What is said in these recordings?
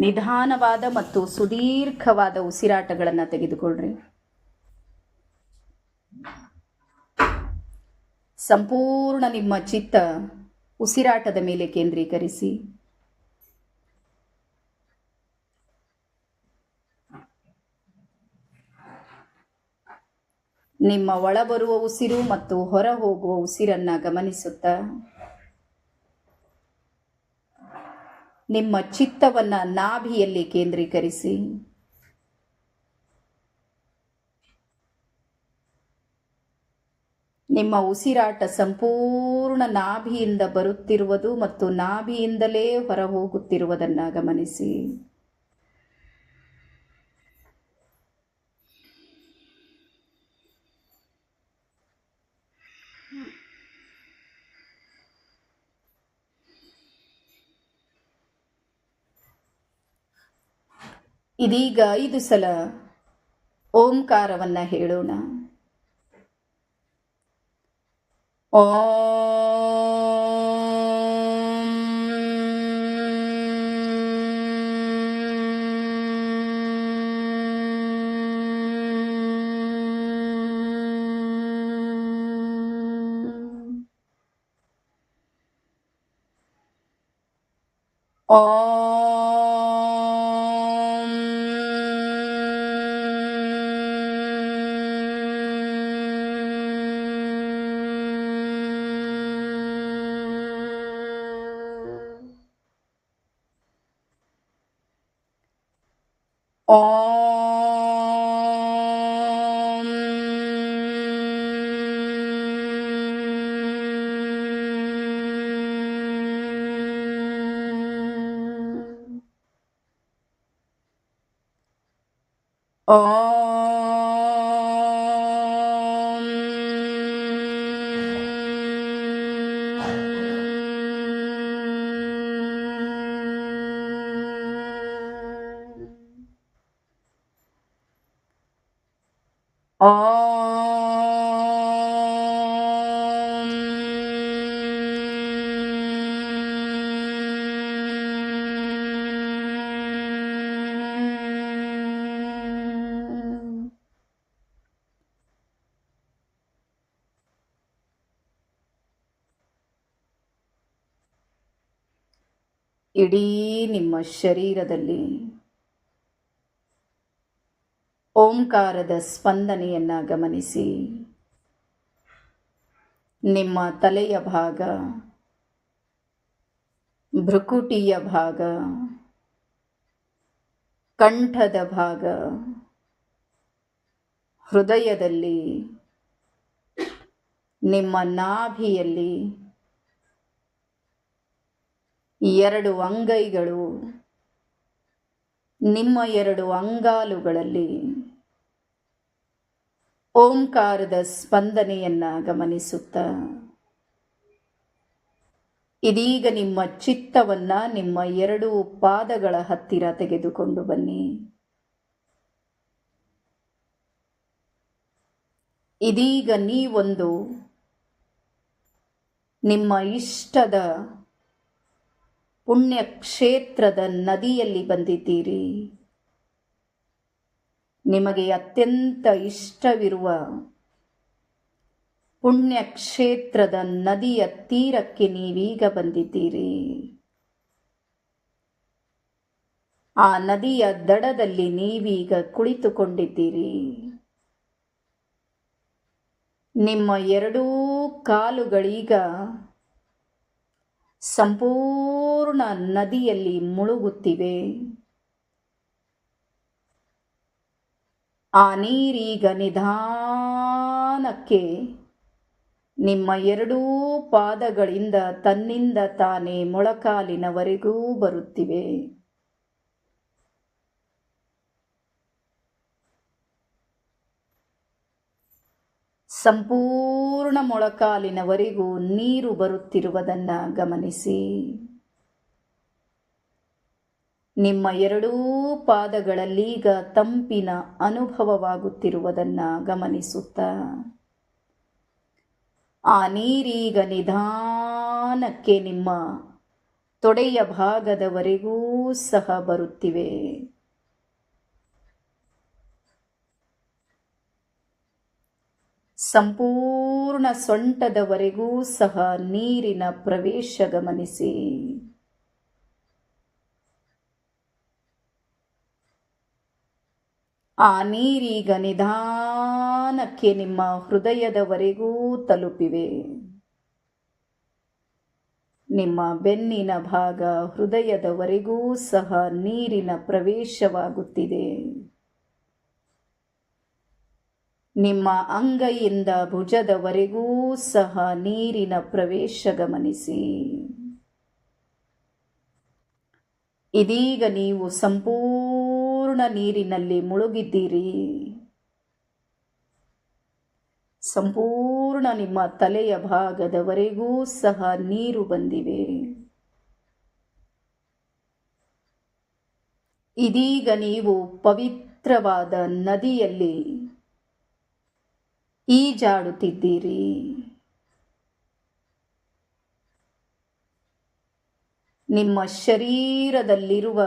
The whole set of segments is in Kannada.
ನಿಧಾನವಾದ ಮತ್ತು ಸುದೀರ್ಘವಾದ ಉಸಿರಾಟಗಳನ್ನು ತೆಗೆದುಕೊಳ್ಳ್ರಿ ಸಂಪೂರ್ಣ ನಿಮ್ಮ ಚಿತ್ತ ಉಸಿರಾಟದ ಮೇಲೆ ಕೇಂದ್ರೀಕರಿಸಿ. ನಿಮ್ಮ ಒಳಬರುವ ಉಸಿರು ಮತ್ತು ಹೊರ ಹೋಗುವ ಉಸಿರನ್ನ ಗಮನಿಸುತ್ತಾ. ನಿಮ್ಮ ಚಿತ್ತವನ್ನು ನಾಭಿಯಲ್ಲಿ ಕೇಂದ್ರೀಕರಿಸಿ. ನಿಮ್ಮ ಉಸಿರಾಟ ಸಂಪೂರ್ಣ ನಾಭಿಯಿಂದ ಬರುತ್ತಿರುವುದು ಮತ್ತು ನಾಭಿಯಿಂದಲೇ ಹೊರಹೋಗುತ್ತಿರುವುದನ್ನು ಗಮನಿಸಿ. ಇದೀಗ ಐದು ಸಲ ಓಂಕಾರವನ್ನ ಹೇಳೋಣ. ಇಡೀ ನಿಮ್ಮ ಶರೀರದಲ್ಲಿ ಓಂಕಾರದ ಸ್ಪಂದನೆಯನ್ನು ಗಮನಿಸಿ. ನಿಮ್ಮ ತಲೆಯ ಭಾಗ, ಭ್ರುಕುಟಿಯ ಭಾಗ, ಕಂಠದ ಭಾಗ, ಹೃದಯದಲ್ಲಿ, ನಿಮ್ಮ ನಾಭಿಯಲ್ಲಿ ಎರಡು ಅಂಗೈಗಳು, ನಿಮ್ಮ ಎರಡು ಅಂಗಾಲುಗಳಲ್ಲಿ ಓಂಕಾರದ ಸ್ಪಂದನೆಯನ್ನ ಗಮನಿಸುತ್ತಾ. ಇದೀಗ ನಿಮ್ಮ ಚಿತ್ತವನ್ನ ನಿಮ್ಮ ಎರಡು ಪಾದಗಳ ಹತ್ತಿರ ತೆಗೆದುಕೊಂಡು ಬನ್ನಿ. ಇದೀಗ ನೀವೊಂದು ನಿಮ್ಮ ಇಷ್ಟದ ಪುಣ್ಯಕ್ಷೇತ್ರದ ನದಿಯಲ್ಲಿ ಬಂದಿದ್ದೀರಿ. ನಿಮಗೆ ಅತ್ಯಂತ ಇಷ್ಟವಿರುವ ಪುಣ್ಯಕ್ಷೇತ್ರದ ನದಿಯ ತೀರಕ್ಕೆ ನೀವೀಗ ಬಂದಿದ್ದೀರಿ. ಆ ನದಿಯ ದಡದಲ್ಲಿ ನೀವೀಗ ಕುಳಿತುಕೊಂಡಿದ್ದೀರಿ. ನಿಮ್ಮ ಎರಡೂ ಕಾಲುಗಳೀಗ ಸಂಪೂರ್ಣ ನದಿಯಲ್ಲಿ ಮುಳುಗುತ್ತಿವೆ. ಆ ನೀರೀಗ ನಿಧಾನಕ್ಕೆ ನಿಮ್ಮ ಎರಡೂ ಪಾದಗಳಿಂದ ತನ್ನಿಂದ ತಾನೇ ಮೊಳಕಾಲಿನವರೆಗೂ ಬರುತ್ತಿವೆ. ಸಂಪೂರ್ಣ ಮೊಳಕಾಲಿನವರೆಗೂ ನೀರು ಬರುತ್ತಿರುವುದನ್ನು ಗಮನಿಸಿ. ನಿಮ್ಮ ಎರಡೂ ಪಾದಗಳಲ್ಲೀಗ ತಂಪಿನ ಅನುಭವವಾಗುತ್ತಿರುವುದನ್ನು ಗಮನಿಸುತ್ತಾ. ಆ ನೀರೀಗ ನಿಧಾನಕ್ಕೆ ನಿಮ್ಮ ತೊಡೆಯ ಭಾಗದವರೆಗೂ ಸಹ ಬರುತ್ತಿವೆ. ಸಂಪೂರ್ಣ ಸೊಂಟದವರೆಗೂ ಸಹ ನೀರಿನ ಪ್ರವೇಶ ಗಮನಿಸಿ. ಆ ನೀರೀಗ ನಿಧಾನಕ್ಕೆ ನಿಮ್ಮ ಹೃದಯದವರೆಗೂ ತಲುಪಿವೆ. ನಿಮ್ಮ ಬೆನ್ನಿನ ಭಾಗ ಹೃದಯದವರೆಗೂ ಸಹ ನೀರಿನ ಪ್ರವೇಶವಾಗುತ್ತಿದೆ. ನಿಮ್ಮ ಅಂಗೈಯಿಂದ ಭುಜದವರೆಗೂ ಸಹ ನೀರಿನ ಪ್ರವೇಶ ಗಮನಿಸಿ. ಇದೀಗ ನೀವು ಸಂಪೂರ್ಣ ನೀರಿನಲ್ಲಿ ಮುಳುಗಿದ್ದೀರಿ. ಸಂಪೂರ್ಣ ನಿಮ್ಮ ತಲೆಯ ಭಾಗದವರೆಗೂ ಸಹ ನೀರು ಬಂದಿವೆ. ಇದೀಗ ನೀವು ಪವಿತ್ರವಾದ ನದಿಯಲ್ಲಿ ಈಜಾಡುತ್ತಿದ್ದೀರಿ. ನಿಮ್ಮ ಶರೀರದಲ್ಲಿರುವ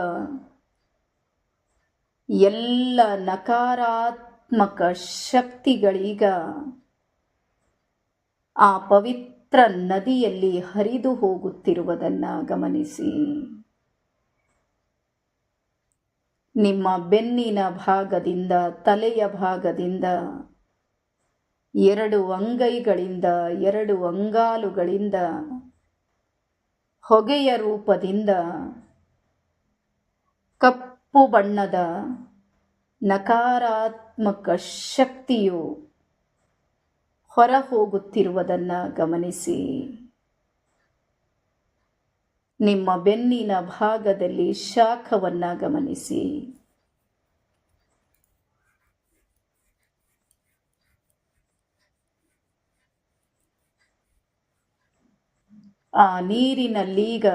ಎಲ್ಲ ನಕಾರಾತ್ಮಕ ಶಕ್ತಿಗಳೀಗ ಆ ಪವಿತ್ರ ನದಿಯಲ್ಲಿ ಹರಿದು ಹೋಗುತ್ತಿರುವುದನ್ನು ಗಮನಿಸಿ. ನಿಮ್ಮ ಬೆನ್ನಿನ ಭಾಗದಿಂದ ತಲೆಯ ಭಾಗದಿಂದ ಎರಡು ಅಂಗೈಗಳಿಂದ ಎರಡು ಅಂಗಾಲುಗಳಿಂದ ಹೊಗೆಯ ರೂಪದಿಂದ ಕಪ್ಪು ಬಣ್ಣದ ನಕಾರಾತ್ಮಕ ಶಕ್ತಿಯು ಹೊರ ಹೋಗುತ್ತಿರುವುದನ್ನು ಗಮನಿಸಿ. ನಿಮ್ಮ ಬೆನ್ನಿನ ಭಾಗದಲ್ಲಿ ಶಾಖವನ್ನು ಗಮನಿಸಿ. ಆ ನೀರಿನಲ್ಲೀಗ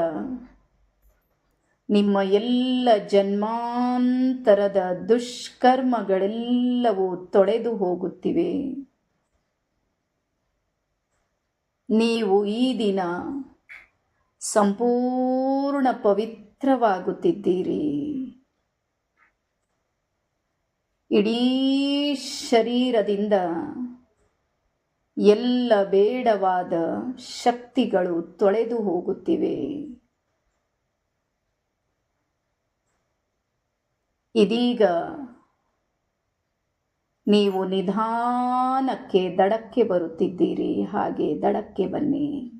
ನಿಮ್ಮ ಎಲ್ಲ ಜನ್ಮಾಂತರದ ದುಷ್ಕರ್ಮಗಳೆಲ್ಲವೂ ತೊಳೆದು ಹೋಗುತ್ತಿವೆ. ನೀವು ಈ ದಿನ ಸಂಪೂರ್ಣ ಪವಿತ್ರವಾಗುತ್ತಿದ್ದೀರಿ. ಇಡೀ ಶರೀರದಿಂದ ಎಲ್ಲ ಬೇಡವಾದ ಶಕ್ತಿಗಳು ತೊಳೆದು ಹೋಗುತ್ತಿವೆ. ಇದೀಗ ನೀವು ನಿಧಾನಕ್ಕೆ ದಡಕ್ಕೆ ಬರುತ್ತಿದ್ದೀರಿ, ಹಾಗೆ ದಡಕ್ಕೆ ಬನ್ನಿ.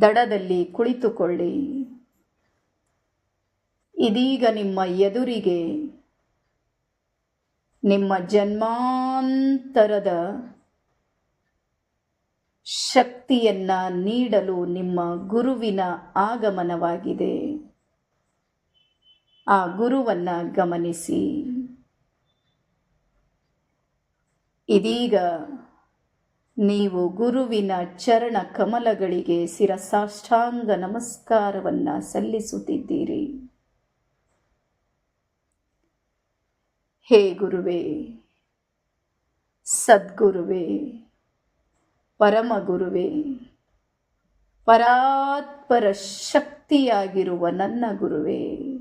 ದಡದಲ್ಲಿ ಕುಳಿತುಕೊಳ್ಳಿ. ಇದೀಗ ನಿಮ್ಮ ಎದುರಿಗೆ ನಿಮ್ಮ ಜನ್ಮಾಂತರದ ಶಕ್ತಿಯನ್ನ ನೀಡಲು ನಿಮ್ಮ ಗುರುವಿನ ಆಗಮನವಾಗಿದೆ. ಆ ಗುರುವನ್ನು ಗಮನಿಸಿ. ಇದೀಗ ನೀವು ಗುರುವಿನ ಚರಣ ಕಮಲಗಳಿಗೆ ಶಿರಸಾಷ್ಟಾಂಗ ನಮಸ್ಕಾರವನ್ನ ಸಲ್ಲಿಸುತ್ತಿದ್ದೀರಿ. ಹೇ ಗುರುವೇ, ಸದ್ಗುರುವೇ, ಪರಮಗುರುವೇ, ಪರಾತ್ಪರ ಶಕ್ತಿಯಾಗಿರುವ ನನ್ನ ಗುರುವೇ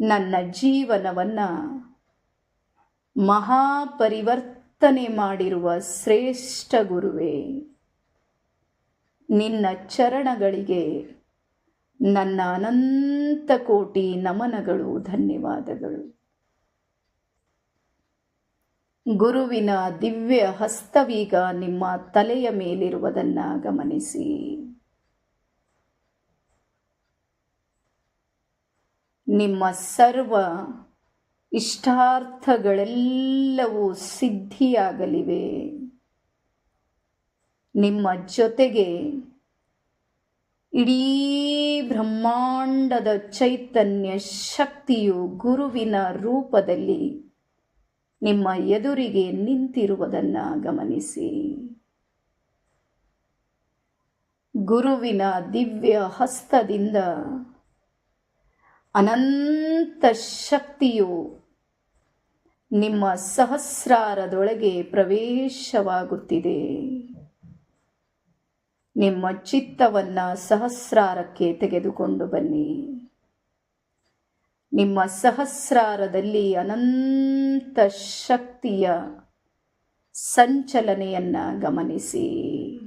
ನನ್ನ ಜೀವನವನ್ನು ಮಹಾಪರಿವರ್ತನೆ ಮಾಡಿರುವ ಶ್ರೇಷ್ಠ ಗುರುವೇ, ನಿನ್ನ ಚರಣಗಳಿಗೆ ನನ್ನ ಅನಂತ ಕೋಟಿ ನಮನಗಳು, ಧನ್ಯವಾದಗಳು. ಗುರುವಿನ ದಿವ್ಯ ಹಸ್ತವೀಗ ನಿಮ್ಮ ತಲೆಯ ಮೇಲಿರುವುದನ್ನು ಗಮನಿಸಿ. ನಿಮ್ಮ ಸರ್ವ ಇಷ್ಟಾರ್ಥಗಳೆಲ್ಲವೂ ಸಿದ್ಧಿಯಾಗಲಿವೆ. ನಿಮ್ಮ ಜೊತೆಗೆ ಇಡೀ ಬ್ರಹ್ಮಾಂಡದ ಚೈತನ್ಯ ಶಕ್ತಿಯು ಗುರುವಿನ ರೂಪದಲ್ಲಿ ನಿಮ್ಮ ಎದುರಿಗೆ ನಿಂತಿರುವುದನ್ನು ಗಮನಿಸಿ. ಗುರುವಿನ ದಿವ್ಯ ಹಸ್ತದಿಂದ ಅನಂತ ಶಕ್ತಿಯು ನಿಮ್ಮ ಸಹಸ್ರಾರದೊಳಗೆ ಪ್ರವೇಶವಾಗುತ್ತಿದೆ. ನಿಮ್ಮ ಚಿತ್ತವನ್ನು ಸಹಸ್ರಾರಕ್ಕೆ ತೆಗೆದುಕೊಂಡು ಬನ್ನಿ. ನಿಮ್ಮ ಸಹಸ್ರಾರದಲ್ಲಿ ಅನಂತ ಶಕ್ತಿಯ ಸಂಚಲನೆಯನ್ನು ಗಮನಿಸಿ.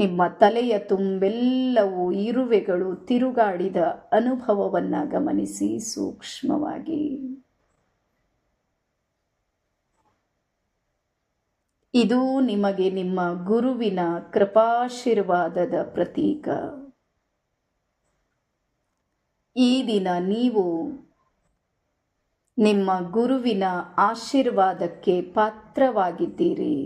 ನಿಮ್ಮ ತಲೆಯ ತುಂಬೆಲ್ಲವೂ ಇರುವೆಗಳು ತಿರುಗಾಡಿದ ಅನುಭವವನ್ನು ಗಮನಿಸಿ ಸೂಕ್ಷ್ಮವಾಗಿ. ಇದು ನಿಮಗೆ ನಿಮ್ಮ ಗುರುವಿನ ಕೃಪಾಶೀರ್ವಾದದ ಪ್ರತೀಕ. ಈ ದಿನ ನೀವು ನಿಮ್ಮ ಗುರುವಿನ ಆಶೀರ್ವಾದಕ್ಕೆ ಪಾತ್ರವಾಗಿದ್ದೀರಿ.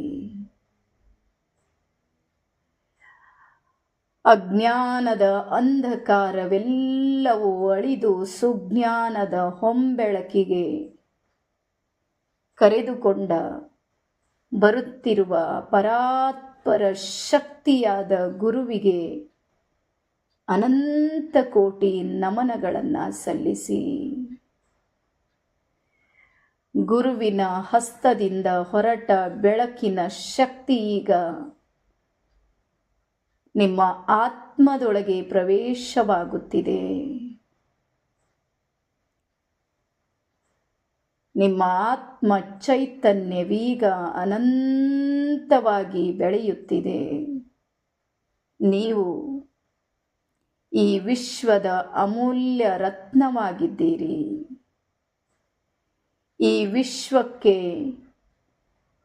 ಅಜ್ಞಾನದ ಅಂಧಕಾರವೆಲ್ಲವೂ ಅಳಿದು ಸುಜ್ಞಾನದ ಹೊಂಬೆಳಕಿಗೆ ಕರೆದುಕೊಂಡ ಬರುತ್ತಿರುವ ಪರಾತ್ಪರ ಶಕ್ತಿಯಾದ ಗುರುವಿಗೆ ಅನಂತ ಕೋಟಿ ನಮನಗಳನ್ನು ಸಲ್ಲಿಸಿ. ಗುರುವಿನ ಹಸ್ತದಿಂದ ಹೊರಟ ಬೆಳಕಿನ ಶಕ್ತಿ ಈಗ ನಿಮ್ಮ ಆತ್ಮದೊಳಗೆ ಪ್ರವೇಶವಾಗುತ್ತಿದೆ. ನಿಮ್ಮ ಆತ್ಮ ಚೈತನ್ಯವೀಗ ಅನಂತವಾಗಿ ಬೆಳೆಯುತ್ತಿದೆ. ನೀವು ಈ ವಿಶ್ವದ ಅಮೂಲ್ಯ ರತ್ನವಾಗಿದ್ದೀರಿ. ಈ ವಿಶ್ವಕ್ಕೆ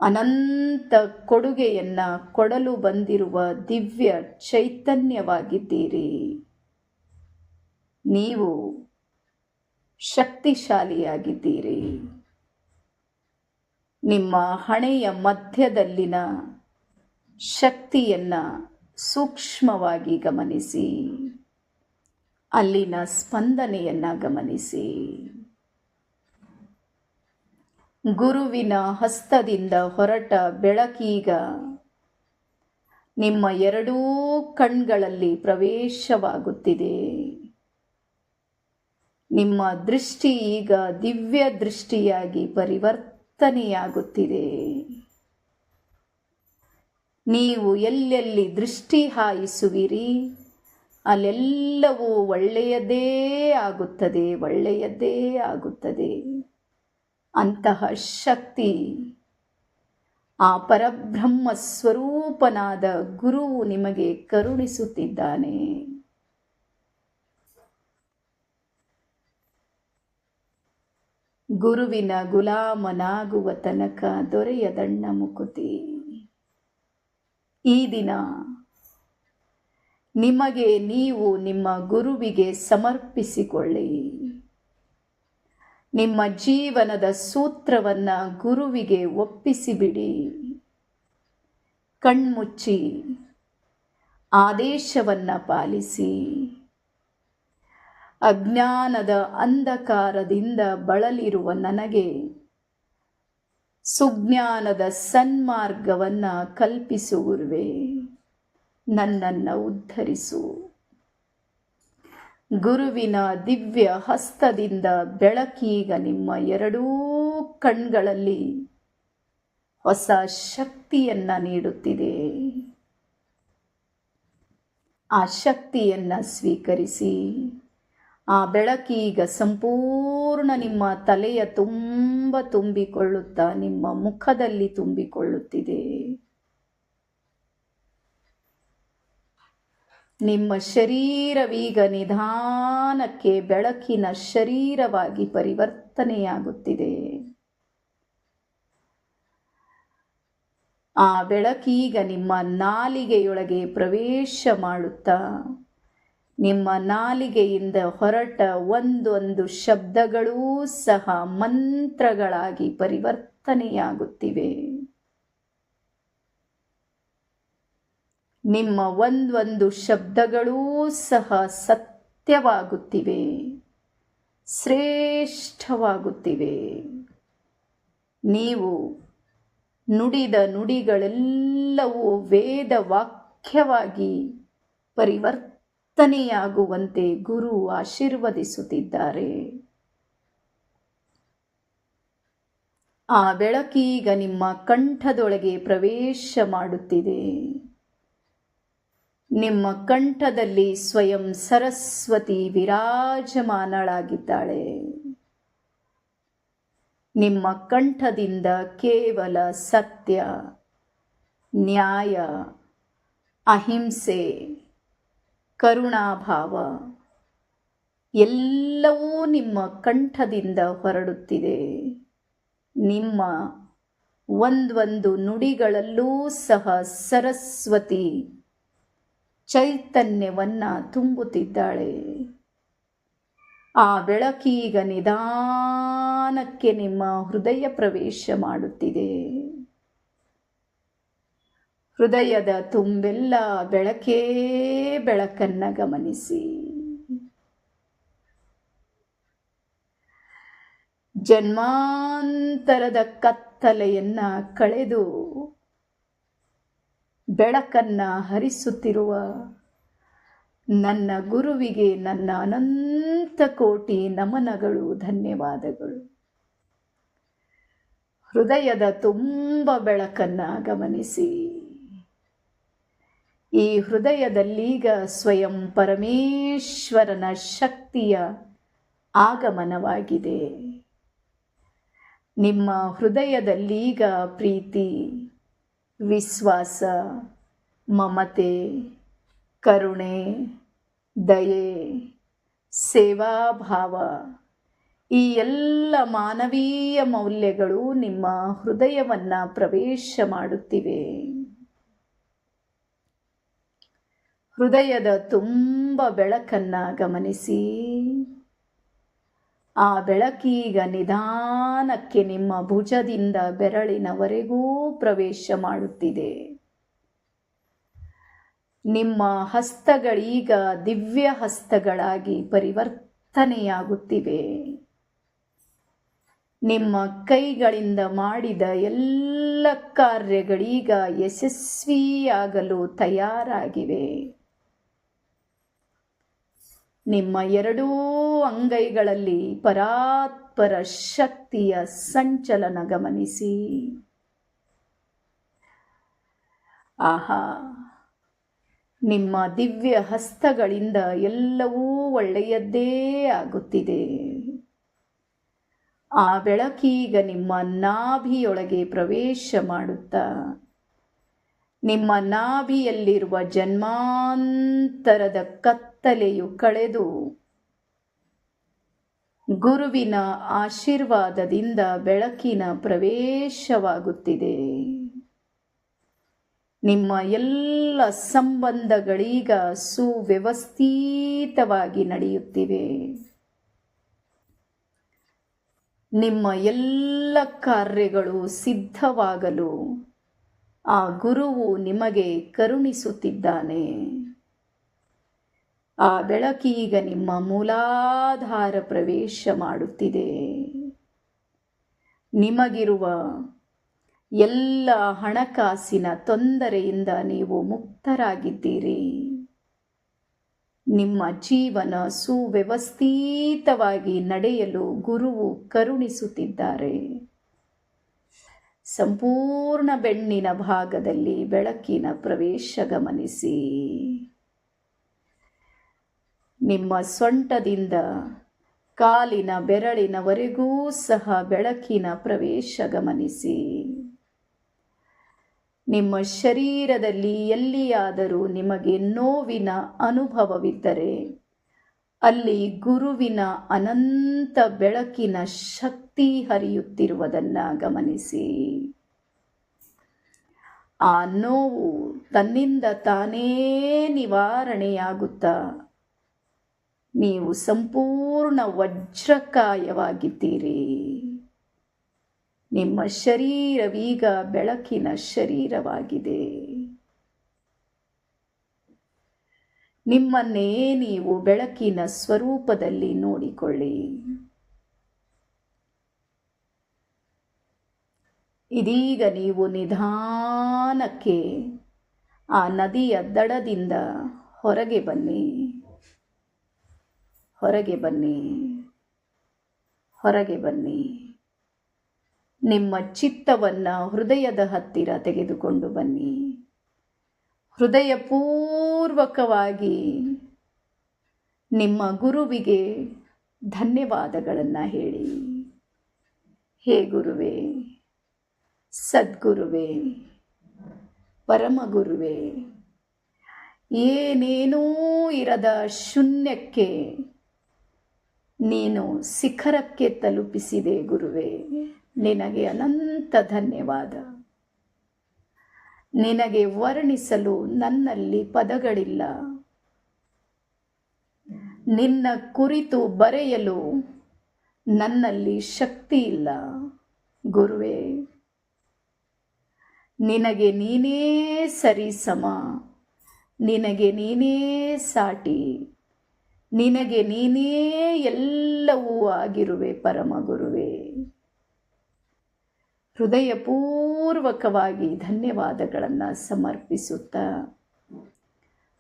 ಅನಂತ ಕೊಡುಗೆಯನ್ನು ಕೊಡಲು ಬಂದಿರುವ ದಿವ್ಯ ಚೈತನ್ಯವಾಗಿದ್ದೀರಿ. ನೀವು ಶಕ್ತಿಶಾಲಿಯಾಗಿದ್ದೀರಿ. ನಿಮ್ಮ ಹಣೆಯ ಮಧ್ಯದಲ್ಲಿನ ಶಕ್ತಿಯನ್ನು ಸೂಕ್ಷ್ಮವಾಗಿ ಗಮನಿಸಿ. ಅಲ್ಲಿನ ಸ್ಪಂದನೆಯನ್ನು ಗಮನಿಸಿ. ಗುರುವಿನ ಹಸ್ತದಿಂದ ಹೊರಟ ಬೆಳಕೀಗ ನಿಮ್ಮ ಎರಡೂ ಕಣ್ಗಳಲ್ಲಿ ಪ್ರವೇಶವಾಗುತ್ತಿದೆ. ನಿಮ್ಮ ದೃಷ್ಟಿ ಈಗ ದಿವ್ಯ ದೃಷ್ಟಿಯಾಗಿ ಪರಿವರ್ತನೆಯಾಗುತ್ತಿದೆ. ನೀವು ಎಲ್ಲೆಲ್ಲಿ ದೃಷ್ಟಿ ಹಾಯಿಸುವಿರಿ, ಅಲ್ಲೆಲ್ಲವೂ ಒಳ್ಳೆಯದೇ ಆಗುತ್ತದೆ ಒಳ್ಳೆಯದೇ ಆಗುತ್ತದೆ. ಅಂತಹ ಶಕ್ತಿ. ಆ ಪರಬ್ರಹ್ಮ ಸ್ವರೂಪನಾದ ಗುರುವು ನಿಮಗೆ ಕರುಣಿಸುತ್ತಿದ್ದಾನೆ. ಗುರುವಿನ ಗುಲಾಮನಾಗುವ ತನಕ ದೊರೆಯದಣ್ಣ ಮುಕುತಿ. ಈ ದಿನ ನಿಮಗೆ ನೀವು ನಿಮ್ಮ ಗುರುವಿಗೆ ಸಮರ್ಪಿಸಿಕೊಳ್ಳಿ. ನಿಮ್ಮ ಜೀವನದ ಸೂತ್ರವನ್ನು ಗುರುವಿಗೆ ಒಪ್ಪಿಸಿಬಿಡಿ. ಕಣ್ಮುಚ್ಚಿ, ಆದೇಶವನ್ನು ಪಾಲಿಸಿ. ಅಜ್ಞಾನದ ಅಂಧಕಾರದಿಂದ ಬಳಲಿರುವ ನನಗೆ ಸುಜ್ಞಾನದ ಸನ್ಮಾರ್ಗವನ್ನು ಕಲ್ಪಿಸುವುರುವೆ ನನ್ನನ್ನು ಉದ್ಧರಿಸು. ಗುರುವಿನ ದಿವ್ಯ ಹಸ್ತದಿಂದ ಬೆಳಕೀಗ ನಿಮ್ಮ ಎರಡೂ ಕಣ್ಗಳಲ್ಲಿ ಹೊಸ ಶಕ್ತಿಯನ್ನು ನೀಡುತ್ತಿದೆ. ಆ ಶಕ್ತಿಯನ್ನು ಸ್ವೀಕರಿಸಿ, ಆ ಬೆಳಕೀಗ ಸಂಪೂರ್ಣ ನಿಮ್ಮ ತಲೆಯ ತುಂಬ ತುಂಬಿಕೊಳ್ಳುತ್ತಾ ನಿಮ್ಮ ಮುಖದಲ್ಲಿ ತುಂಬಿಕೊಳ್ಳುತ್ತಿದೆ. ನಿಮ್ಮ ಶರೀರವೀಗ ನಿಧಾನಕ್ಕೆ ಬೆಳಕಿನ ಶರೀರವಾಗಿ ಪರಿವರ್ತನೆಯಾಗುತ್ತಿದೆ. ಆ ಬೆಳಕೀಗ ನಿಮ್ಮ ನಾಲಿಗೆಯೊಳಗೆ ಪ್ರವೇಶ ಮಾಡುತ್ತಾ, ನಿಮ್ಮ ನಾಲಿಗೆಯಿಂದ ಹೊರಟ ಒಂದೊಂದು ಶಬ್ದಗಳೂ ಸಹ ಮಂತ್ರಗಳಾಗಿ ಪರಿವರ್ತನೆಯಾಗುತ್ತಿವೆ. ನಿಮ್ಮ ಒಂದೊಂದು ಶಬ್ದಗಳೂ ಸಹ ಸತ್ಯವಾಗುತ್ತಿವೆ, ಶ್ರೇಷ್ಠವಾಗುತ್ತಿವೆ. ನೀವು ನುಡಿದ ನುಡಿಗಳೆಲ್ಲವೂ ವೇದ ವಾಕ್ಯವಾಗಿ ಪರಿವರ್ತನೆಯಾಗುವಂತೆ ಗುರು ಆಶೀರ್ವದಿಸುತ್ತಿದ್ದಾರೆ. ಆ ಬೆಳಕೀಗ ನಿಮ್ಮ ಕಂಠದೊಳಗೆ ಪ್ರವೇಶ ಮಾಡುತ್ತಿದೆ. ನಿಮ್ಮ ಕಂಠದಲ್ಲಿ ಸ್ವಯಂ ಸರಸ್ವತಿ ವಿರಾಜಮಾನಳಾಗಿದ್ದಾಳೆ. ನಿಮ್ಮ ಕಂಠದಿಂದ ಕೇವಲ ಸತ್ಯ, ನ್ಯಾಯ, ಅಹಿಂಸೆ, ಕರುಣಾಭಾವ ಎಲ್ಲವೂ ನಿಮ್ಮ ಕಂಠದಿಂದ ಹೊರಡುತ್ತಿದೆ. ನಿಮ್ಮ ಒಂದೊಂದು ನುಡಿಗಳಲ್ಲೂ ಸಹ ಸರಸ್ವತಿ ಚೈತನ್ಯವನ್ನು ತುಂಬುತ್ತಿದ್ದಾಳೆ. ಆ ಬೆಳಕೀಗ ನಿಧಾನಕ್ಕೆ ನಿಮ್ಮ ಹೃದಯ ಪ್ರವೇಶ ಮಾಡುತ್ತಿದೆ. ಹೃದಯದ ತುಂಬೆಲ್ಲ, ಬೆಳಕೇ ಬೆಳಕನ್ನು ಗಮನಿಸಿ. ಜನ್ಮಾಂತರದ ಕತ್ತಲೆಯನ್ನು ಕಳೆದು ಬೆಳಕನ್ನ ಹರಿಸುತ್ತಿರುವ ನನ್ನ ಗುರುವಿಗೆ ನನ್ನ ಅನಂತ ಕೋಟಿ ನಮನಗಳು, ಧನ್ಯವಾದಗಳು. ಹೃದಯದ ತುಂಬ ಬೆಳಕನ್ನು ಗಮನಿಸಿ. ಈ ಹೃದಯದಲ್ಲೀಗ ಸ್ವಯಂ ಪರಮೇಶ್ವರನ ಶಕ್ತಿಯ ಆಗಮನವಾಗಿದೆ. ನಿಮ್ಮ ಹೃದಯದಲ್ಲೀಗ ಪ್ರೀತಿ ವಿಶ್ವಾಸ, ಮಮತೆ, ಕರುಣೆ, ದಯೆ, ಸೇವಾಭಾವ ಈ ಎಲ್ಲ ಮಾನವೀಯ ಮೌಲ್ಯಗಳು ನಿಮ್ಮ ಹೃದಯವನ್ನು ಪ್ರವೇಶ ಮಾಡುತ್ತಿವೆ. ಹೃದಯದ ತುಂಬ ಬೆಳಕನ್ನು ಗಮನಿಸಿ. ಆ ಬೆಳಕೀಗ ನಿಧಾನಕ್ಕೆ ನಿಮ್ಮ ಭುಜದಿಂದ ಬೆರಳಿನವರೆಗೂ ಪ್ರವೇಶ ಮಾಡುತ್ತಿದೆ. ನಿಮ್ಮ ಹಸ್ತಗಳೀಗ ದಿವ್ಯ ಹಸ್ತಗಳಾಗಿ ಪರಿವರ್ತನೆಯಾಗುತ್ತಿವೆ. ನಿಮ್ಮ ಕೈಗಳಿಂದ ಮಾಡಿದ ಎಲ್ಲ ಕಾರ್ಯಗಳೀಗ ಯಶಸ್ವಿಯಾಗಲು ತಯಾರಾಗಿವೆ. ನಿಮ್ಮ ಎರಡೂ ಅಂಗೈಗಳಲ್ಲಿ ಪರಾತ್ಪರ ಶಕ್ತಿಯ ಸಂಚಲನ ಗಮನಿಸಿ. ಆಹಾ, ನಿಮ್ಮ ದಿವ್ಯ ಹಸ್ತಗಳಿಂದ ಎಲ್ಲವೂ ಒಳ್ಳೆಯದ್ದೇ ಆಗುತ್ತಿದೆ. ಆ ಬೆಳಕೀಗ ನಿಮ್ಮ ನಾಭಿಯೊಳಗೆ ಪ್ರವೇಶ ಮಾಡುತ್ತಾ, ನಿಮ್ಮ ನಾಭಿಯಲ್ಲಿರುವ ಜನ್ಮಾಂತರದ ಕತ್ತಲೆಯು ಕಳೆದು ಗುರುವಿನ ಆಶೀರ್ವಾದದಿಂದ ಬೆಳಕಿನ ಪ್ರವೇಶವಾಗುತ್ತಿದೆ. ನಿಮ್ಮ ಎಲ್ಲ ಸಂಬಂಧಗಳೀಗ ಸುವ್ಯವಸ್ಥಿತವಾಗಿ ನಡೆಯುತ್ತಿವೆ. ನಿಮ್ಮ ಎಲ್ಲ ಕಾರ್ಯಗಳು ಸಿದ್ಧವಾಗಲು ಆ ಗುರುವು ನಿಮಗೆ ಕರುಣಿಸುತ್ತಿದ್ದಾನೆ. ಆ ಬೆಳಕೀಗ ನಿಮ್ಮ ಮೂಲಾಧಾರ ಪ್ರವೇಶ ಮಾಡುತ್ತಿದೆ. ನಿಮಗಿರುವ ಎಲ್ಲ ಹಣಕಾಸಿನ ತೊಂದರೆಯಿಂದ ನೀವು ಮುಕ್ತರಾಗಿದ್ದೀರಿ. ನಿಮ್ಮ ಜೀವನ ಸುವ್ಯವಸ್ಥಿತವಾಗಿ ನಡೆಯಲು ಗುರುವು ಕರುಣಿಸುತ್ತಿದ್ದಾರೆ. ಸಂಪೂರ್ಣ ಬೆಣ್ಣಿನ ಭಾಗದಲ್ಲಿ ಬೆಳಕಿನ ಪ್ರವೇಶ ಗಮನಿಸಿ. ನಿಮ್ಮ ಸೊಂಟದಿಂದ ಕಾಲಿನ ಬೆರಳಿನವರೆಗೂ ಸಹ ಬೆಳಕಿನ ಪ್ರವೇಶ ಗಮನಿಸಿ. ನಿಮ್ಮ ಶರೀರದಲ್ಲಿ ಎಲ್ಲಿಯಾದರೂ ನಿಮಗೆ ನೋವಿನ ಅನುಭವವಿದ್ದರೆ, ಅಲ್ಲಿ ಗುರುವಿನ ಅನಂತ ಬೆಳಕಿನ ಶಕ್ತಿ ಹರಿಯುತ್ತಿರುವುದನ್ನು ಗಮನಿಸಿ. ಆ ನೋವು ತನ್ನಿಂದ ತಾನೇ ನಿವಾರಣೆಯಾಗುತ್ತಾ ನೀವು ಸಂಪೂರ್ಣ ವಜ್ರಕಾಯವಾಗಿದ್ದೀರಿ. ನಿಮ್ಮ ಶರೀರವೀಗ ಬೆಳಕಿನ ಶರೀರವಾಗಿದೆ. ನಿಮ್ಮನ್ನೇ ನೀವು ಬೆಳಕಿನ ಸ್ವರೂಪದಲ್ಲಿ ನೋಡಿಕೊಳ್ಳಿ. ಇದೀಗ ನೀವು ನಿಧಾನಕ್ಕೆ ಆ ನದಿಯ ದಡದಿಂದ ಹೊರಗೆ ಬನ್ನಿ. ಹೊರಗೆ ಬನ್ನಿ. ಹೊರಗೆ ಬನ್ನಿ. ನಿಮ್ಮ ಚಿತ್ತವನ್ನು ಹೃದಯದ ಹತ್ತಿರ ತೆಗೆದುಕೊಂಡು ಬನ್ನಿ. ಹೃದಯಪೂರ್ವಕವಾಗಿ ನಿಮ್ಮ ಗುರುವಿಗೆ ಧನ್ಯವಾದಗಳನ್ನು ಹೇಳಿ. ಹೇ ಗುರುವೇ, ಸದ್ಗುರುವೇ, ಪರಮಗುರುವೇ, ಏನೇನೂ ಇರದ ಶೂನ್ಯಕ್ಕೆ ನೀನು ಶಿಖರಕ್ಕೆ ತಲುಪಿಸಿದೆ ಗುರುವೇ. ನಿನಗೆ ಅನಂತ ಧನ್ಯವಾದ. ನಿನಗೆ ವರ್ಣಿಸಲು ನನ್ನಲ್ಲಿ ಪದಗಳಿಲ್ಲ. ನಿನ್ನ ಕುರಿತು ಬರೆಯಲು ನನ್ನಲ್ಲಿ ಶಕ್ತಿ ಇಲ್ಲ ಗುರುವೇ, ನಿನಗೆ ನೀನೇ ಸರಿ ಸಮ. ನಿನಗೆ ನೀನೇ ಸಾಟಿ. ನಿನಗೆ ನೀನೇ ಎಲ್ಲವೂ ಆಗಿರುವೆ, ಪರಮ ಗುರುವೇ. ಹೃದಯಪೂರ್ವಕವಾಗಿ ಧನ್ಯವಾದಗಳನ್ನು ಸಮರ್ಪಿಸುತ್ತಾ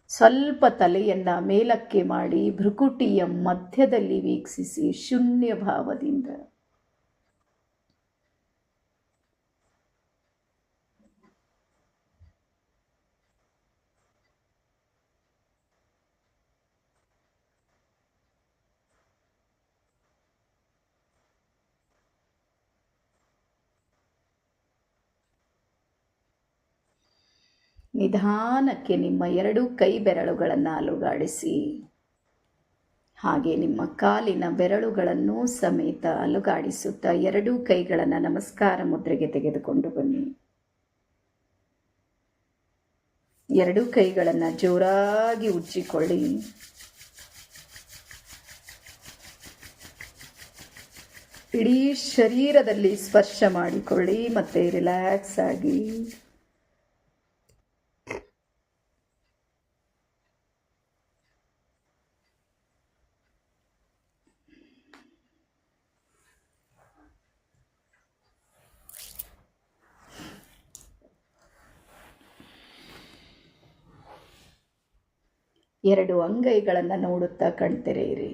ಸ್ವಲ್ಪ ತಲೆಯನ್ನು ಮೇಲಕ್ಕೆ ಮಾಡಿ ಭೃಕುಟಿಯ ಮಧ್ಯದಲ್ಲಿ ವೀಕ್ಷಿಸಿ ಶೂನ್ಯ ಭಾವದಿಂದ. ನಿಧಾನಕ್ಕೆ ನಿಮ್ಮ ಎರಡೂ ಕೈ ಬೆರಳುಗಳನ್ನು ಅಲುಗಾಡಿಸಿ. ಹಾಗೆ ನಿಮ್ಮ ಕಾಲಿನ ಬೆರಳುಗಳನ್ನು ಸಮೇತ ಅಲುಗಾಡಿಸುತ್ತಾ ಎರಡೂ ಕೈಗಳನ್ನು ನಮಸ್ಕಾರ ಮುದ್ರೆಗೆ ತೆಗೆದುಕೊಂಡು ಬನ್ನಿ. ಎರಡೂ ಕೈಗಳನ್ನು ಜೋರಾಗಿ ಉಜ್ಜಿಕೊಳ್ಳಿ. ಇಡೀ ಶರೀರದಲ್ಲಿ ಸ್ಪರ್ಶ ಮಾಡಿಕೊಳ್ಳಿ ಮತ್ತೆ ರಿಲ್ಯಾಕ್ಸ್ ಆಗಿ. ಎರಡು ಅಂಗೈಗಳನ್ನು ನೋಡುತ್ತಾ ಕಣ್ತೆರೆಯಿರಿ.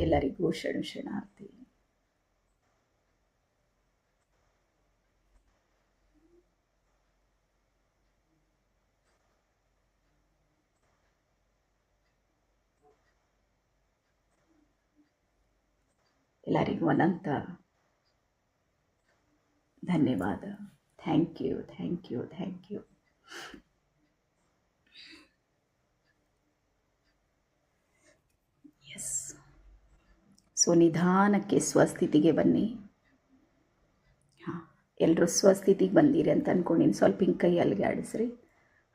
ಎಲ್ಲರಿಗೂ ಶರಣಾರ್ಥಿ ಎಲ್ಲರಿಗೂ ಅನಂತ ಧನ್ಯವಾದ. Thank you thank you thank you yes so ನಿಧಾನಕ್ಕೆ ಸ್ವಸ್ಥಿತಿಗೆ ಬನ್ನಿ. ಹಾಂ ಎಲ್ಲರೂ ಸ್ವಸ್ಥಿತಿಗೆ ಬಂದಿರಿ ಅಂತ ಅಂದ್ಕೊಂಡಿನಿ ಸ್ವಲ್ಪ ಹಿಂಗೆ ಕೈ ಅಲ್ಲಿಗೆ ಆಡಿಸ್ರಿ.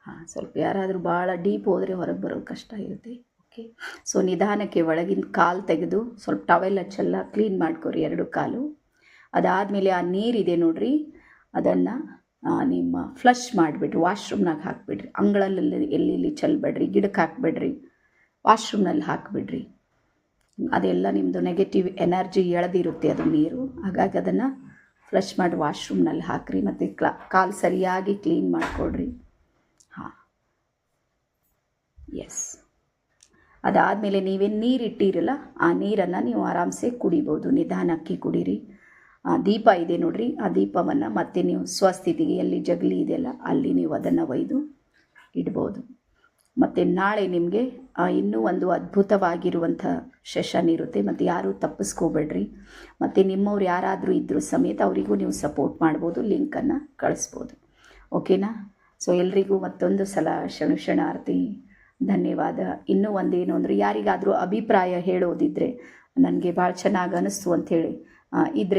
ಹಾಂ, ಸ್ವಲ್ಪ ಯಾರಾದರೂ ಭಾಳ ಡೀಪ್ ಹೋದರೆ ಹೊರಗೆ ಬರೋದು ಕಷ್ಟ ಇರುತ್ತೆ. ಓಕೆ ಸೊ ನಿಧಾನಕ್ಕೆ ಒಳಗಿನ ಕಾಲು ತೆಗೆದು ಸ್ವಲ್ಪ ಟವೆಲ್ ಹಚ್ಚೆಲ್ಲ ಕ್ಲೀನ್ ಮಾಡ್ಕೊರಿ ಎರಡು ಕಾಲು. ಅದಾದಮೇಲೆ ಆ ನೀರಿದೆ ನೋಡಿರಿ, ಅದನ್ನು ನಿಮ್ಮ ಫ್ಲಶ್ ಮಾಡಿಬಿಡ್ರಿ ವಾಶ್ರೂಮ್ನಾಗ ಹಾಕಿಬಿಡ್ರಿ. ಅಂಗಳಲ್ಲಿ ಎಲ್ಲಿ ಚೆಲ್ಲಬೇಡ್ರಿ ಗಿಡಕ್ಕೆ ಹಾಕ್ಬೇಡ್ರಿ ವಾಶ್ರೂಮ್ನಲ್ಲಿ ಹಾಕಿಬಿಡ್ರಿ. ಅದೆಲ್ಲ ನಿಮ್ಮದು ನೆಗೆಟಿವ್ ಎನರ್ಜಿ ಎಳೆದಿರುತ್ತೆ ಅದು ನೀರು. ಹಾಗಾಗಿ ಅದನ್ನು ಫ್ಲಶ್ ಮಾಡಿ ವಾಶ್ರೂಮ್ನಲ್ಲಿ ಹಾಕಿರಿ, ಮತ್ತು ಕ್ಲಾ, ಕಾಲು ಸರಿಯಾಗಿ ಕ್ಲೀನ್ ಮಾಡಿಕೊಡ್ರಿ. ಹಾಂ. ಎಸ್ ಅದಾದಮೇಲೆ ನೀವೇನು ನೀರು ಇಟ್ಟಿರಲ್ಲ ಆ ನೀರನ್ನು ನೀವು ಆರಾಮ್ಸೆ ಕುಡಿಬೋದು, ನಿಧಾನಕ್ಕೆ ಕುಡೀರಿ. ಆ ದೀಪ ಇದೆ ನೋಡಿರಿ, ಆ ದೀಪವನ್ನು ಮತ್ತೆ ನೀವು ಸ್ವಸ್ಥಿತಿಗೆ ಎಲ್ಲಿ ಜಗಲಿ ಇದೆಯಲ್ಲ, ಅಲ್ಲಿ ನೀವು ಅದನ್ನು ಒಯ್ದು ಇಡ್ಬೋದು. ಮತ್ತು ನಾಳೆ ನಿಮಗೆ ಇನ್ನೂ ಒಂದು ಅದ್ಭುತವಾಗಿರುವಂಥ ಸೆಷನ್ ಇರುತ್ತೆ. ಮತ್ತು ಯಾರೂ ತಪ್ಪಿಸ್ಕೋಬೇಡ್ರಿ. ಮತ್ತು ನಿಮ್ಮವ್ರು ಯಾರಾದರೂ ಇದ್ದರೂ ಸಮೇತ ಅವರಿಗೂ ನೀವು ಸಪೋರ್ಟ್ ಮಾಡ್ಬೋದು, ಲಿಂಕನ್ನು ಕಳಿಸ್ಬೋದು. ಓಕೆನಾ ಸೊ ಎಲ್ರಿಗೂ ಮತ್ತೊಂದು ಸಲ ಶಣು ಶರಣಾರ್ಥಿ ಧನ್ಯವಾದ. ಇನ್ನೂ ಒಂದೇನು ಅಂದರೆ ಯಾರಿಗಾದರೂ ಅಭಿಪ್ರಾಯ ಹೇಳೋದಿದ್ದರೆ ನನಗೆ ಭಾಳ ಚೆನ್ನಾಗಿ ಅನ್ನಿಸ್ತು ಅಂಥೇಳಿ. ಇದ್ರೆ